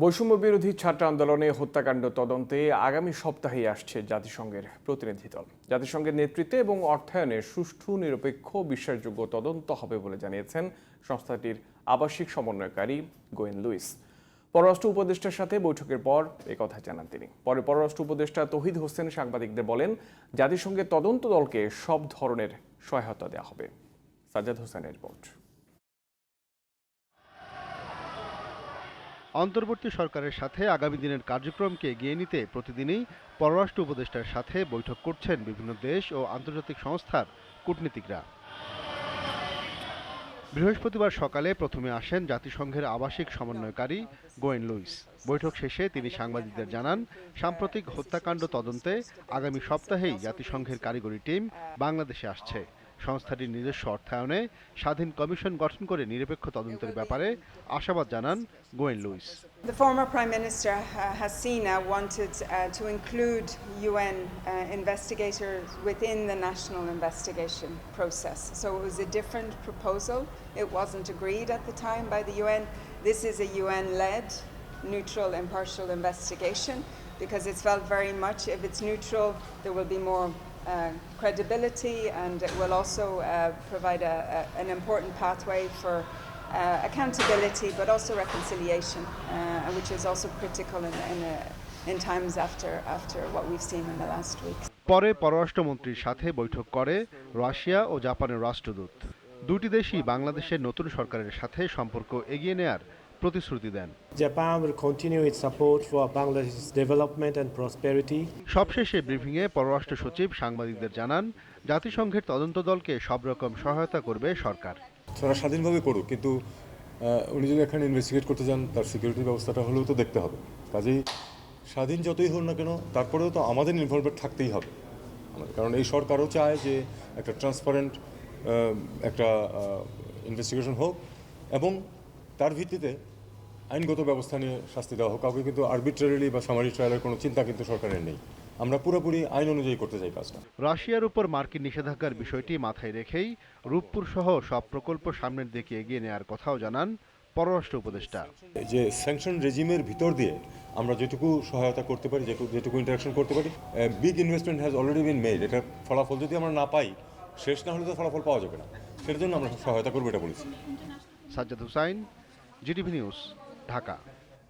বৈষম্য বিরোধী ছাত্র আন্দোলনে হত্যাকাণ্ড তদন্তে আগামী সপ্তাহেই আসছে জাতিসংঘের প্রতিনিধি দল। জাতিসংঘের নেতৃত্বে এবং অর্থায়নে সুষ্ঠু, নিরপেক্ষ, বিশ্বাসযোগ্য তদন্ত হবে বলে জানিয়েছেন সংস্থাটির আবাসিক সমন্বয়কারী গোয়েন লুইস। পররাষ্ট্র উপদেষ্টার সাথে বৈঠকের পর কথা জানান তিনি। পরে পররাষ্ট্র উপদেষ্টা তহিদ হোসেন সাংবাদিকদের বলেন, জাতিসংঘের তদন্ত দলকে সব ধরনের সহায়তা দেওয়া হবে। সাজ্জাদ হোসেনের রিপোর্ট। অন্তর্বর্তী সরকারের সাথে আগামী দিনের কার্যক্রমকে এগিয়ে নিতে প্রতিদিনই পররাষ্ট্র উপদেষ্টার সাথে বৈঠক করছেন বিভিন্ন দেশ ও আন্তর্জাতিক সংস্থার কূটনীতিকরা। বৃহস্পতিবার সকালে প্রথমে আসেন জাতিসংঘের আবাসিক সমন্বয়কারী গোয়েন লুইস। বৈঠক শেষে তিনি সাংবাদিকদের জানান, সাম্প্রতিক হত্যাকাণ্ড তদন্তে আগামী সপ্তাহেই জাতিসংঘের কারিগরি টিম বাংলাদেশে আসছে। সংস্থাটির নিজস্ব অর্থায়নে স্বাধীন কমিশন গঠন করে নিরপেক্ষ তদন্তের ব্যাপারে আশাবাদ জানান Gwen Lewis The former Prime Minister uh, Hasina wanted uh, to include UN uh, investigators within the national investigation process. So it was a different proposal. It wasn't agreed at the time by the UN. This is a UN led, neutral, impartial investigation because it's felt very much if it's neutral, there will be more. Uh, credibility and it will also uh, provide a, a, an important pathway for uh, accountability, but also reconciliation, uh, which is also critical in, in, uh, in times after, after what we've seen in the last weeks. পরে পররাষ্ট্রমন্ত্রীর সাথে বৈঠক করে Russia ও জাপানের রাষ্ট্রদূত দুটি দেশই বাংলাদেশের নতুন সরকারের সাথে সম্পর্ক এগিয়ে নেয়ার প্রতিশ্রুতি দেন। Japan will continue its support for Bangladesh's development and prosperity. সবশেষে ব্রিফিংয়ে পররাষ্ট্র সচিব সাংবাদিকদের জানান জাতিসংঘের তদন্ত দলকে সব রকম সহায়তা করবে সরকার। তারা স্বাধীনভাবে করুক কিন্তু উনি যদি এখানে ইনভেস্টিগেট করতে চান তার সিকিউরিটি ব্যবস্থাটা হলেও তো দেখতে হবে। কাজেই স্বাধীন যতই হোক না কেন তারপরেও তো আমাদের ইনভলভমেন্ট থাকতেই হবে। আমাদের কারণ এই সরকারও চায় যে একটা ট্রান্সপারেন্ট একটা ইনভেস্টিগেশন হোক এবং তার ভিত্তিতে আইনগত ব্যবস্থা নিয়ে শাস্তি দেওয়া হোক কাউকে কিন্তু আরবিট্রারিলি বা সামারি ট্রায়ালের কোনো চিন্তা কিন্তু সরকারের নেই। আমরা পুরোপুরি আইন অনুযায়ী করতে চাই কাজটা। রাশিয়ার উপর মার্কিন নিষেধাজ্ঞার বিষয়টি মাথায় রেখেই রূপপুর সহ সব প্রকল্প সামনের দিকে এগিয়ে নেওয়ার কথাও জানান পররাষ্ট্র উপদেষ্টা। যে স্যাংশন রেজিমের ভিতর দিয়ে আমরা যেটুকু সহায়তা করতে পারি যেটুকু যেটুকু ইন্টারাকশন করতে পারি big investment has already been made এটার ফলাফল যদি আমরা না পাই শেষ না হলে তো ফলাফল পাওয়া যাবে না। সেটার জন্য আমরা সহায়তা করব এটা বলেছি। Sajjad Hussain GTV news haka